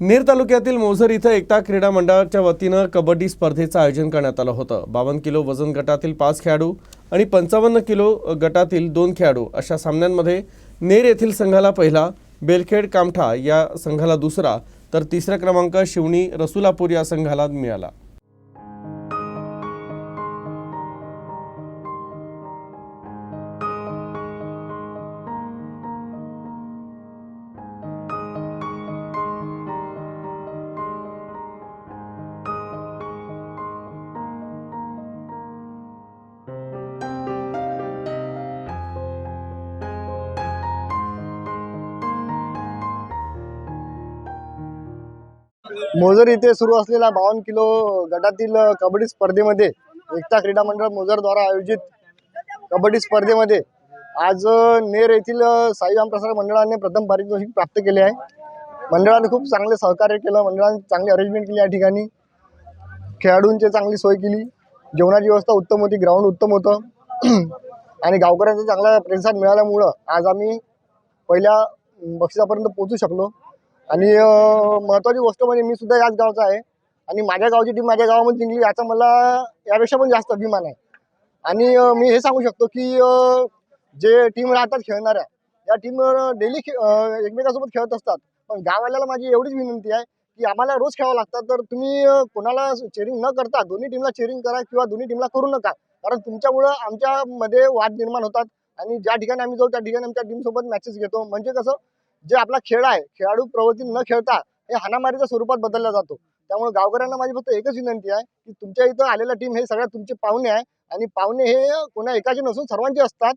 नेर तालुक्यातील मोझर इथं एकता क्रीडा मंडळाच्या वतीनं कबड्डी स्पर्धेचं आयोजन करण्यात आलं होतं. बावन्न किलो वजन गटातील पाच खेळाडू आणि पंचावन्न किलो गटातील दोन खेळाडू अशा सामन्यांमध्ये नेर येथील संघाला पहिला बेलखेड कामठा या संघाला दुसरा तर तिसरा क्रमांक शिवणी रसुलापूर या संघाला मिळाला. मोजर इथे सुरू असलेल्या बावन्न किलो गटातील कबड्डी स्पर्धेमध्ये एकता क्रीडा मंडळ मोजरद्वारा आयोजित कबड्डी स्पर्धेमध्ये आज नेर येथील अ, साईराम प्रसार मंडळाने प्रथम पारितोषिक प्राप्त केले आहे. मंडळाने खूप चांगले सहकार्य केलं मंडळाने चांगली अरेंजमेंट केली या ठिकाणी. खेळाडूंची चांगली सोय केली. जेवणाची व्यवस्था उत्तम होती ग्राउंड उत्तम होतं. आणि गावकऱ्यांचा चांगला प्रतिसाद मिळाल्यामुळं आज आम्ही पहिल्या बक्षिसापर्यंत पोहोचू शकलो. आणि महत्त्वाची गोष्ट म्हणजे मी सुद्धा याच गावचा आहे. आणि माझ्या गावची टीम माझ्या गावामध्ये जिंकली याचा मला यापेक्षा पण जास्त अभिमान आहे. आणि मी हे सांगू शकतो की जे टीम राहतात खेळणाऱ्या या टीम डेली एकमेकांसोबत खेळत असतात. पण गाववाल्याला माझी एवढीच विनंती आहे की आम्हाला रोज खेळावं लागतात तर तुम्ही कोणाला चेरिंग न करता दोन्ही टीमला चेरिंग करा किंवा दोन्ही टीमला करू नका. कारण तुमच्यामुळं आमच्यामध्ये वाद निर्माण होतात. आणि ज्या ठिकाणी आम्ही जाऊ त्या ठिकाणी आमच्या टीमसोबत मॅचेस घेतो. म्हणजे कसं जे आपला खेळ आहे खेळाडू प्रवृत्ती न खेळता हे हाणामारीच्या स्वरूपात बदलला जातो. त्यामुळे गावकऱ्यांना माझी फक्त एकच विनंती आहे की तुमच्या इथं आलेला टीम हे सगळ्यात तुमचे पाहुणे आहे आणि पाहुणे हे कोणा एकाचे नसून सर्वांचे असतात.